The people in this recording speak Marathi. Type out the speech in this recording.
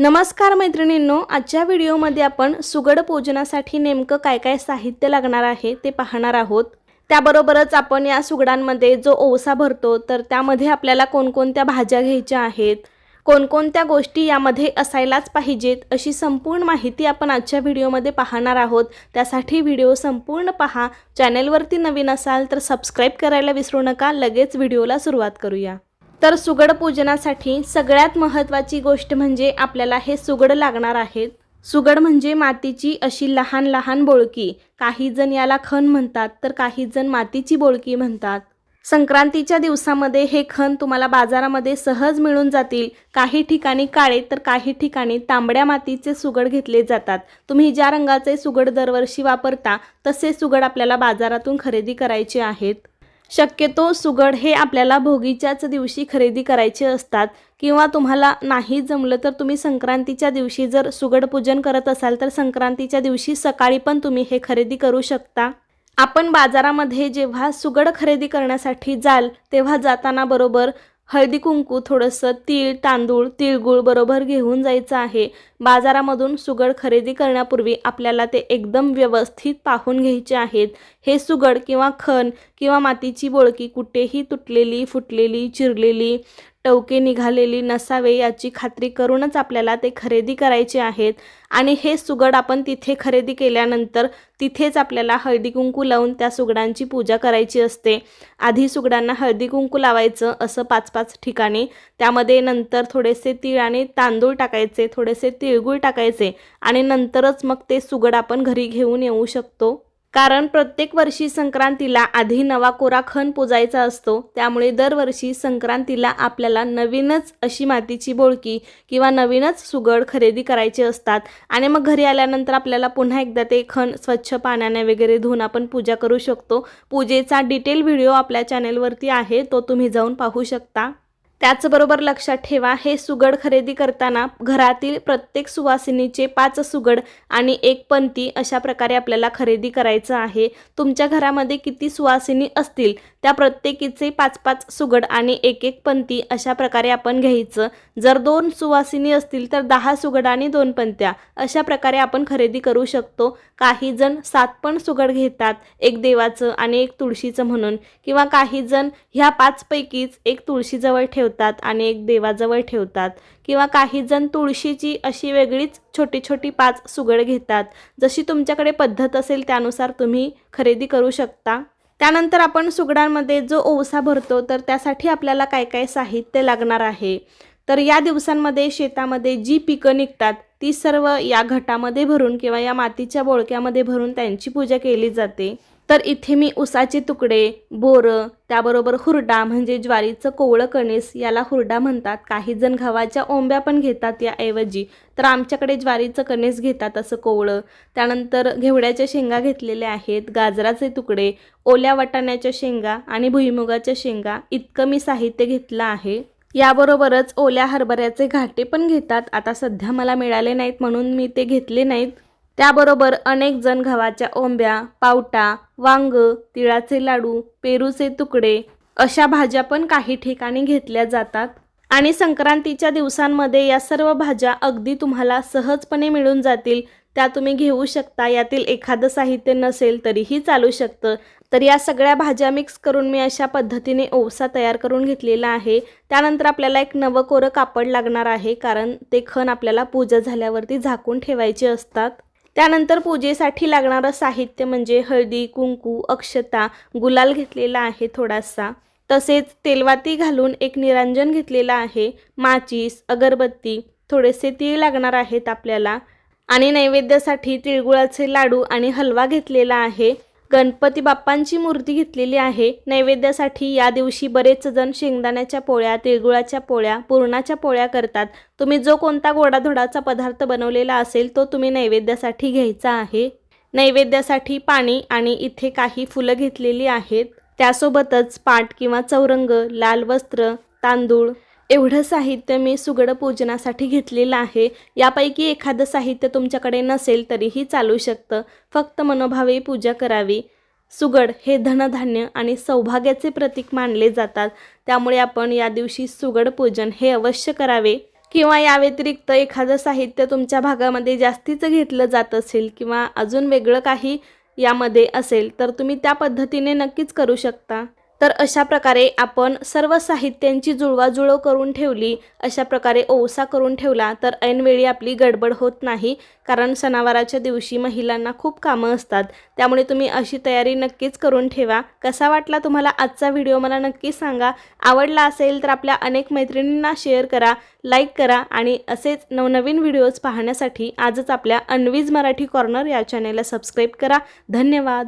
नमस्कार मैत्रिणींनो आजच्या व्हिडिओमध्ये आपण सुगड पूजनासाठी नेमकं काय काय साहित्य लागणार आहे ते पाहणार आहोत. त्याबरोबरच आपण या सुगडांमध्ये जो ओसा भरतो तर त्यामध्ये आपल्याला कोणकोणत्या भाज्या घ्यायच्या आहेत कोणकोणत्या गोष्टी यामध्ये असायलाच पाहिजेत अशी संपूर्ण माहिती आपण आजच्या व्हिडिओमध्ये पाहणार आहोत. त्यासाठी व्हिडिओ संपूर्ण पहा चॅनेलवरती नवीन असाल तर सबस्क्राईब करायला विसरू नका लगेच व्हिडिओला सुरुवात करूया. तर सुगड पूजनासाठी सगळ्यात महत्त्वाची गोष्ट म्हणजे आपल्याला हे सुगड लागणार आहेत. सुगड म्हणजे मातीची अशी लहान लहान बोळकी. काही जण याला खण म्हणतात तर काही जण मातीची बोळकी म्हणतात. संक्रांतीच्या दिवसामध्ये हे खण तुम्हाला बाजारामध्ये सहज मिळून जातील. काही ठिकाणी काळे तर काही ठिकाणी तांबड्या मातीचे सुगड घेतले जातात. तुम्ही ज्या रंगाचे सुगड दरवर्षी वापरता तसे सुगड आपल्याला बाजारातून खरेदी करायचे आहेत. शक्यतो सुगड हे आपल्याला भोगीच्याच दिवशी खरेदी करायचे असतात किंवा तुम्हाला नाही जमलं तर तुम्ही संक्रांतीच्या दिवशी जर सुगड पूजन करत असाल तर संक्रांतीच्या दिवशी सकाळी पण तुम्ही हे खरेदी करू शकता. आपण बाजारामध्ये जेव्हा सुगड खरेदी करण्यासाठी जाल तेव्हा जाताना बरोबर हळदी कुंकू थोडंसं तीळ तांदूळ तिळगुळ बरोबर घेऊन जायचं आहे. बाजारामधून सुगड खरेदी करण्यापूर्वी आपल्याला ते एकदम व्यवस्थित पाहून घ्यायचे आहेत. हे सुगड किंवा खण किंवा मातीची बोळकी कुठेही तुटलेली फुटलेली चिरलेली टवके निघालेली नसावे याची खात्री करूनच आपल्याला ते खरेदी करायचे आहेत. आणि हे सुगड आपण तिथे खरेदी केल्यानंतर तिथेच आपल्याला हळदी कुंकू लावून त्या सुगडांची पूजा करायची असते. आधी सुगडांना हळदी कुंकू लावायचं असं पाच पाच ठिकाणी. त्यामध्ये नंतर थोडेसे तीळ आणि तांदूळ टाकायचे थोडेसे तिळगुळ टाकायचे आणि नंतरच मग ते सुगड आपण घरी घेऊन येऊ शकतो. कारण प्रत्येक वर्षी संक्रांतीला आधी नवा कोरा खण पुजायचा असतो. त्यामुळे दरवर्षी संक्रांतीला आपल्याला नवीनच अशी मातीची बोळकी किंवा नवीनच सुगड खरेदी करायचे असतात. आणि मग घरी आल्यानंतर आपल्याला पुन्हा एकदा ते खण स्वच्छ पाण्याने वगैरे धुवून आपण पूजा करू शकतो. पूजेचा डिटेल व्हिडिओ आपल्या चॅनेलवरती आहे. तो तुम्ही जाऊन पाहू शकता. त्याचबरोबर लक्षात ठेवा हे सुगड खरेदी करताना घरातील प्रत्येक सुवासिनीचे पाच सुगड आणि एक पंती अशा प्रकारे आपल्याला खरेदी करायचं आहे. तुमच्या घरामध्ये किती सुवासिनी असतील त्या प्रत्येकीचे पाच पाच सुगड आणि एक एक पंती अशा प्रकारे आपण घ्यायचं. जर दोन सुवासिनी असतील तर दहा सुगड आणि दोन पंत्या अशा प्रकारे आपण खरेदी करू शकतो. काही जण सात पण सुगड घेतात एक देवाचं आणि एक तुळशीचं म्हणून. किंवा काही जण ह्या पाचपैकीच एक तुळशीजवळ ठेवतात. आणि एक देवाजवळ ठेवतात. किंवा काही जण तुळशीची अशी वेगळीच छोटी छोटी पाच सुगड घेतात. जशी तुमच्याकडे पद्धत असेल त्यानुसार तुम्ही खरेदी करू शकता. त्यानंतर आपण सुगडांमध्ये जो ओवसा भरतो तर त्यासाठी आपल्याला काय काय साहित्य लागणार आहे? तर या दिवसांमध्ये शेतामध्ये जी पिकं निघतात ती सर्व या घटामध्ये भरून किंवा या मातीच्या बोळक्यामध्ये भरून त्यांची पूजा केली जाते. तर इथे मी उसाचे तुकडे बोरं त्याबरोबर हुरडा म्हणजे ज्वारीचं कोवळं कणीस याला हुरडा म्हणतात. काही जण गव्हाच्या ओंब्या पण घेतात याऐवजी. तर आमच्याकडे ज्वारीचं कणीस घेतात असं कोवळं. त्यानंतर घेवड्याच्या शेंगा घेतलेल्या आहेत गाजराचे तुकडे ओल्या वाटाण्याच्या शेंगा आणि भुईमुगाच्या शेंगा. इतकं मी साहित्य घेतलं आहे. याबरोबरच ओल्या हरभऱ्याचे घाटे पण घेतात. आता सध्या मला मिळाले नाहीत म्हणून मी ते घेतले नाहीत. त्याबरोबर अनेक जण गव्हाच्या ओंब्या पावटा वांग तिळाचे लाडू पेरूचे तुकडे अशा भाज्या पण काही ठिकाणी घेतल्या जातात. आणि संक्रांतीच्या दिवसांमध्ये या सर्व भाज्या अगदी तुम्हाला सहजपणे मिळून जातील. त्या तुम्ही घेऊ शकता. यातील एखादं साहित्य नसेल तरीही चालू शकतं. तर या सगळ्या भाज्या मिक्स करून मी अशा पद्धतीने ओवसा तयार करून घेतलेला आहे. त्यानंतर आपल्याला एक नवं कोरं कापड लागणार आहे कारण ते खण आपल्याला पूजा झाल्यावरती झाकून ठेवायचे असतात. त्यानंतर पूजेसाठी लागणारं साहित्य म्हणजे हळदी कुंकू अक्षता गुलाल घेतलेला आहे थोडासा. तसेच तेलवाती घालून एक निरांजन घेतलेला आहे माचीस अगरबत्ती थोडेसे तीळ लागणार आहेत आपल्याला. आणि नैवेद्यासाठी तिळगुळाचे लाडू आणि हलवा घेतलेला आहे. गणपती बाप्पांची मूर्ती घेतलेली आहे. नैवेद्यासाठी या दिवशी बरेच जण शेंगदाण्याच्या पोळ्या तिळगुळाच्या पोळ्या पुरणाच्या पोळ्या करतात. तुम्ही जो कोणता गोडाधोडाचा पदार्थ बनवलेला असेल तो तुम्ही नैवेद्यासाठी घ्यायचा आहे. नैवेद्यासाठी पाणी आणि इथे काही फुलं घेतलेली आहेत. त्यासोबतच पाट किंवा चौरंग लाल वस्त्र तांदूळ एवढं साहित्य मी सुगड पूजनासाठी घेतलेलं आहे. यापैकी एखादं साहित्य तुमच्याकडे नसेल तरीही चालू शकतं. फक्त मनोभावे पूजा करावी. सुगड हे धनधान्य आणि सौभाग्याचे प्रतीक मानले जातात. त्यामुळे आपण या दिवशी सुगड पूजन हे अवश्य करावे. किंवा या व्यतिरिक्त एखादं साहित्य तुमच्या भागामध्ये जास्तीचं घेतलं जात असेल किंवा अजून वेगळं काही यामध्ये असेल तर तुम्ही त्या पद्धतीने नक्कीच करू शकता. तर अशा प्रकारे आपण सर्व साहित्यांची जुळवाजुळव करून ठेवली अशा प्रकारे ओवसा करून ठेवला तर ऐनवेळी आपली गडबड होत नाही कारण सणावाराच्या दिवशी महिलांना खूप कामं असतात. त्यामुळे तुम्ही अशी तयारी नक्कीच करून ठेवा. कसा वाटला तुम्हाला आजचा व्हिडिओ मला नक्की सांगा. आवडला असेल तर आपल्या अनेक मैत्रिणींना शेअर करा लाईक करा आणि असेच नवनवीन व्हिडिओज पाहण्यासाठी आजच आपल्या अनवीज मराठी कॉर्नर या चॅनेलला सबस्क्राईब करा. धन्यवाद.